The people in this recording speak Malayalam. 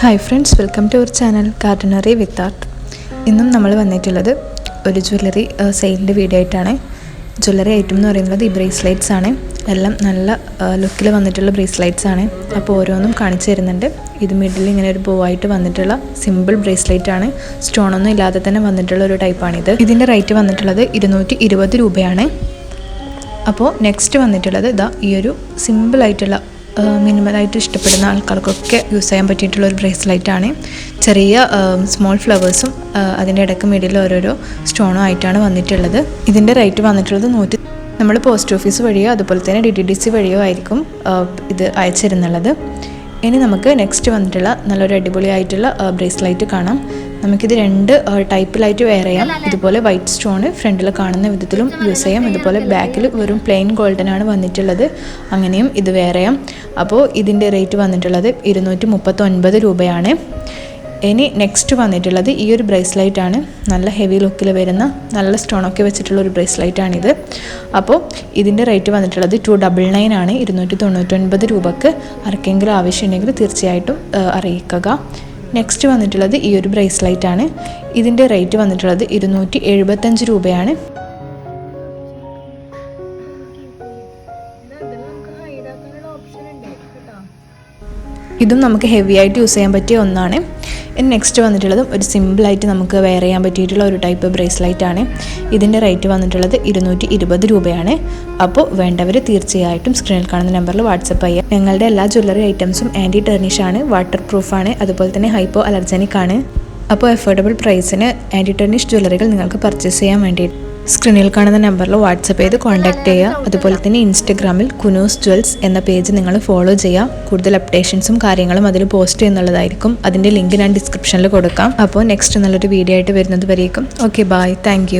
Hi friends welcome to our channel gardenary with art ഇന്നും നമ്മൾ വന്നിട്ടുള്ളത് ഒരു ജ്വല്ലറി സെയിലിന്റെ വീഡിയോ ആയിട്ടാണ്. ജ്വല്ലറി ഐറ്റം എന്ന് പറയുന്നത് ഈ ബ്രേസ്ലൈറ്റ്സ് ആണ്. എല്ലാം നല്ല ലുക്കിൽ വന്നിട്ടുള്ള ബ്രേസ്ലൈറ്റ്സ് ആണ്. അപ്പോൾ ഓരോന്നും കാണിച്ചു തരുന്നുണ്ട്. ഇത് മിഡിൽ ഇങ്ങനെ ഒരു ബോവായിട്ട് വന്നിട്ടുള്ള സിമ്പിൾ ബ്രേസ്ലൈറ്റ് ആണ്. സ്റ്റോണൊന്നും ഇല്ലാതെ തന്നെ വന്നിട്ടുള്ള ഒരു ടൈപ്പാണിത് ഇതിന്റെ റേറ്റ് വന്നിട്ടുള്ളത് ഇരുന്നൂറ്റി രൂപയാണ്. അപ്പോൾ നെക്സ്റ്റ് വന്നിട്ടുള്ളത് ഇതാ ഈ ഒരു സിമ്പിളായിട്ടുള്ള മിനിമലായിട്ട് ഇഷ്ടപ്പെടുന്ന ആൾക്കാർക്കൊക്കെ യൂസ് ചെയ്യാൻ പറ്റിയിട്ടുള്ള ഒരു ബ്രേസ്ലൈറ്റ് ആണ്. ചെറിയ സ്മോൾ ഫ്ലവേഴ്സും അതിന്റെ ഇടയ്ക്ക് മിഡിൽ ഓരോരോ സ്റ്റോണും ആയിട്ടാണ് വന്നിട്ടുള്ളത്. ഇതിന്റെ റേറ്റ് വന്നിട്ടുള്ളത് നൂറ്റി നമ്മൾ പോസ്റ്റ് ഓഫീസ് വഴിയോ അതുപോലെ തന്നെ ഡി ഡി സി വഴിയോ ആയിരിക്കും ഇത് അയച്ചിരുന്നുള്ളത്. ഇനി നമുക്ക് നെക്സ്റ്റ് വന്നിട്ടുള്ള നല്ലൊരു അടിപൊളിയായിട്ടുള്ള ബ്രേസ്ലൈറ്റ് കാണാം. നമുക്കിത് രണ്ട് ടൈപ്പിലായിട്ട് വെയർ ചെയ്യാം. ഇതുപോലെ വൈറ്റ് സ്റ്റോണ് ഫ്രണ്ടിൽ കാണുന്ന വിധത്തിലും യൂസ് ചെയ്യാം. ഇതുപോലെ ബാക്കിൽ വെറും പ്ലെയിൻ ഗോൾഡൻ ആണ് വന്നിട്ടുള്ളത്. അങ്ങനെയും ഇത് വെയർ ചെയ്യാം. അപ്പോൾ ഇതിന്റെ റേറ്റ് വന്നിട്ടുള്ളത് ഇരുന്നൂറ്റി മുപ്പത്തൊൻപത് രൂപയാണ്. ഇനി നെക്സ്റ്റ് വന്നിട്ടുള്ളത് ഈ ഒരു ബ്രേസ്ലൈറ്റ് ആണ്. നല്ല ഹെവി ലുക്കിൽ വരുന്ന നല്ല സ്റ്റോണൊക്കെ വെച്ചിട്ടുള്ള ഒരു ബ്രേസ്ലൈറ്റ് ആണിത്. അപ്പോൾ ഇതിന്റെ റേറ്റ് വന്നിട്ടുള്ളത് ടു ഡബിൾ നയൻ ആണ്. ഇരുന്നൂറ്റി തൊണ്ണൂറ്റൊൻപത് രൂപക്ക് ആർക്കെങ്കിലും ആവശ്യമുണ്ടെങ്കിൽ തീർച്ചയായിട്ടും അറിയിക്കുക. നെക്സ്റ്റ് വന്നിട്ടുള്ളത് ഈ ഒരു ബ്രേസ്ലൈറ്റ് ആണ്. ഇതിന്റെ റേറ്റ് വന്നിട്ടുള്ളത് ഇരുന്നൂറ്റി എഴുപത്തഞ്ച് രൂപയാണ്. ഇതും നമുക്ക് ഹെവി ആയിട്ട് യൂസ് ചെയ്യാൻ പറ്റിയ ഒന്നാണ്. ഇനി നെക്സ്റ്റ് വന്നിട്ടുള്ളത് ഒരു സിമ്പിളായിട്ട് നമുക്ക് വെയർ ചെയ്യാൻ പറ്റിയിട്ടുള്ള ഒരു ടൈപ്പ് ബ്രേസ്ലൈറ്റ് ആണ്. ഇതിന്റെ റേറ്റ് വന്നിട്ടുള്ളത് ഇരുന്നൂറ്റി ഇരുപത് രൂപയാണ്. അപ്പോൾ വേണ്ടവർ തീർച്ചയായിട്ടും സ്ക്രീനിൽ കാണുന്ന നമ്പറിൽ വാട്സപ്പ് ചെയ്യുക ഞങ്ങളുടെ എല്ലാ ജ്വല്ലറി ഐറ്റംസും ആന്റി ടെർണിഷ് ആണ് വാട്ടർ പ്രൂഫാണ് അതുപോലെ തന്നെ ഹൈപ്പോ അലർജനിക് ആണ്. അപ്പോൾ അഫോർഡബിൾ പ്രൈസിന് ആന്റി ടെർണിഷ് ജ്വല്ലറികൾ നിങ്ങൾക്ക് പർച്ചേസ് ചെയ്യാൻ വേണ്ടി സ്ക്രീനിൽ കാണുന്ന നമ്പറിൽ വാട്സപ്പ് ചെയ്ത് കോൺടാക്ട് ചെയ്യുക. അതുപോലെ തന്നെ ഇൻസ്റ്റഗ്രാമിൽ കുനൂസ് ജ്വൽസ് എന്ന പേജ് നിങ്ങൾ ഫോളോ ചെയ്യുക. കൂടുതൽ അപ്ഡേഷൻസും കാര്യങ്ങളും അതിൽ പോസ്റ്റ് ചെയ്യുന്നുള്ളതായിരിക്കും. അതിന്റെ ലിങ്ക് ഞാൻ ഡിസ്ക്രിപ്ഷനിൽ കൊടുക്കാം. അപ്പോൾ നെക്സ്റ്റ് നല്ലൊരു വീഡിയോ ആയിട്ട് വരുന്നത് വരേക്കും. Okay bye thank